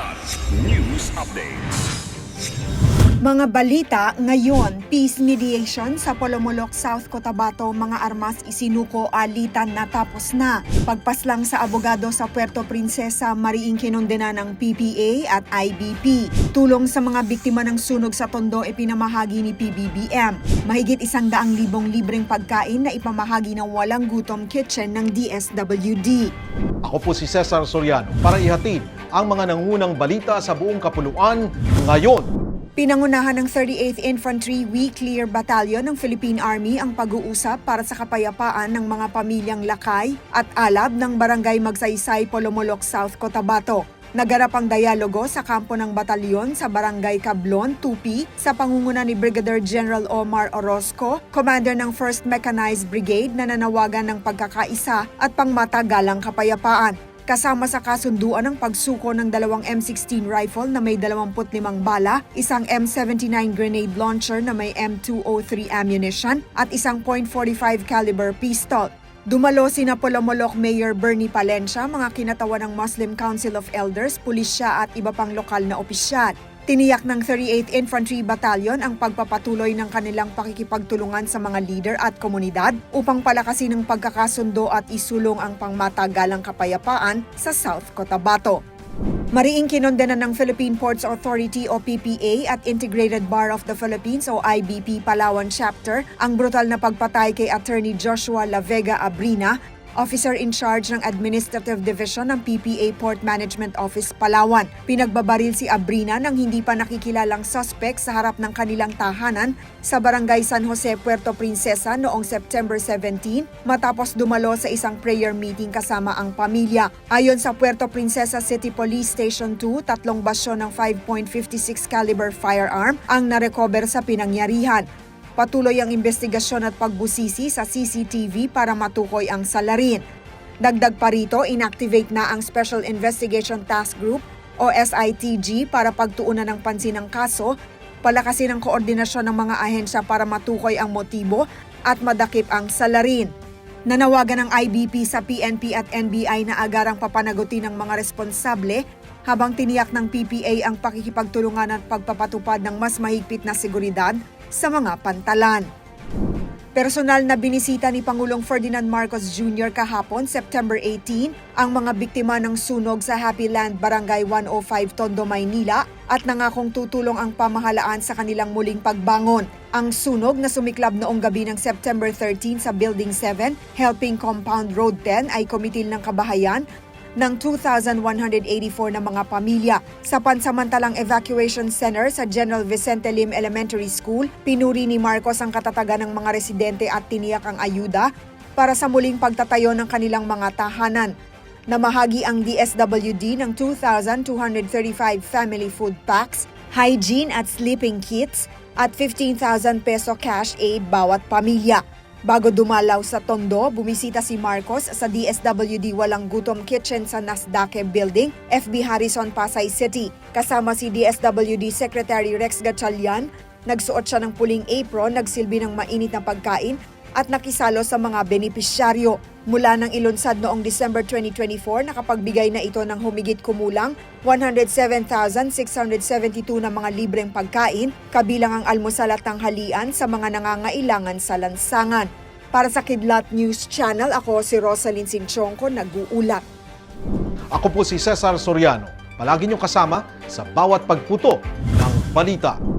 Kilat News Updates. Mga balita ngayon, peace mediation sa Polomolok, South Cotabato, mga armas isinuko alitan natapos na. Pagpaslang sa abogado sa Puerto Princesa, mariing kinondena ng PPA at IBP. Tulong sa mga biktima ng sunog sa Tondo ipinamahagi ni PBBM. Mahigit isang daang libong libreng pagkain na ipamahagi ng walang gutom kitchen ng DSWD. Ako po si Cesar Soriano para ihatid ang mga nangunang balita sa buong kapuluan ngayon. Pinangunahan ng 38th Infantry We Clear Battalion ng Philippine Army ang pag-uusap para sa kapayapaan ng mga pamilyang lakay at alab ng Barangay Magsaysay, Polomolok, South Cotabato. Nagarap ang dialogo sa kampo ng batalyon sa Barangay Cablon, Tupi sa pangunguna ni Brigadier General Omar Orozco, commander ng 1st Mechanized Brigade na nanawagan ng pagkakaisa at pangmatagalang kapayapaan kasama sa kasunduan ng pagsuko ng dalawang M16 rifle na may 25 bala, isang M79 grenade launcher na may M203 ammunition at isang .45 caliber pistol. Dumalo sina Polomolok Mayor Bernie Palencia, mga kinatawan ng Muslim Council of Elders, pulisya at iba pang lokal na opisyal. Tiniyak ng 38th Infantry Battalion ang pagpapatuloy ng kanilang pakikipagtulungan sa mga leader at komunidad upang palakasin ang pagkakasundo at isulong ang pangmatagalang kapayapaan sa South Cotabato. Mariing kinondena ng Philippine Ports Authority o PPA at Integrated Bar of the Philippines o IBP Palawan Chapter ang brutal na pagpatay kay Attorney Joshua La Vega Abrina, Officer in charge ng Administrative Division ng PPA Port Management Office Palawan. Pinagbabaril si Abrina nang hindi pa nakikilalang suspect sa harap ng kanilang tahanan sa Barangay San Jose, Puerto Princesa noong September 17 matapos dumalo sa isang prayer meeting kasama ang pamilya. Ayon sa Puerto Princesa City Police Station 2, tatlong basyo ng 5.56 caliber firearm ang narecover sa pinangyarihan. Patuloy ang investigasyon at pagbusisi sa CCTV para matukoy ang salarin. Dagdag pa rito, inactivate na ang Special Investigation Task Group o SITG para pagtuunan ng pansin ng kaso, palakasin ang koordinasyon ng mga ahensya para matukoy ang motibo at madakip ang salarin. Nanawagan ng IBP sa PNP at NBI na agarang papanagutin ng mga responsable habang tiniyak ng PPA ang pakikipagtulungan at pagpapatupad ng mas mahigpit na seguridad sa mga pantalan. Personal na binisita ni Pangulong Ferdinand Marcos Jr. kahapon, September 18, ang mga biktima ng sunog sa Happy Land Barangay 105 Tondo, Maynila at nangakong tutulong ang pamahalaan sa kanilang muling pagbangon. Ang sunog na sumiklab noong gabi ng September 13 sa Building 7, Helping Compound Road 10 ay komitil ng kabahayan ng 2,184 na mga pamilya. Sa pansamantalang evacuation center sa General Vicente Lim Elementary School, pinuri ni Marcos ang katatagan ng mga residente at tiniyak ang ayuda para sa muling pagtatayo ng kanilang mga tahanan. Namahagi ang DSWD ng 2,235 family food packs, hygiene at sleeping kits at 15,000 peso cash aid bawat pamilya. Bago dumalaw sa Tondo, bumisita si Marcos sa DSWD Walang Gutom Kitchen sa Nasdaq Building, FB Harrison, Pasay City. Kasama si DSWD Secretary Rex Gatchalian, nagsuot siya ng puling apron, nagsilbi ng mainit na pagkain at nakisalo sa mga benepisyaryo. Mula ng ilunsad noong December 2024, nakapagbigay na ito ng humigit kumulang 107,672 na mga libreng pagkain, kabilang ang almusal at tanghalian sa mga nangangailangan sa lansangan. Para sa Kidlat News Channel, ako si Rosalyn Sinchonko, nag-uulat. Ako po si Cesar Soriano. Palagi niyong kasama sa bawat pagputo ng balita.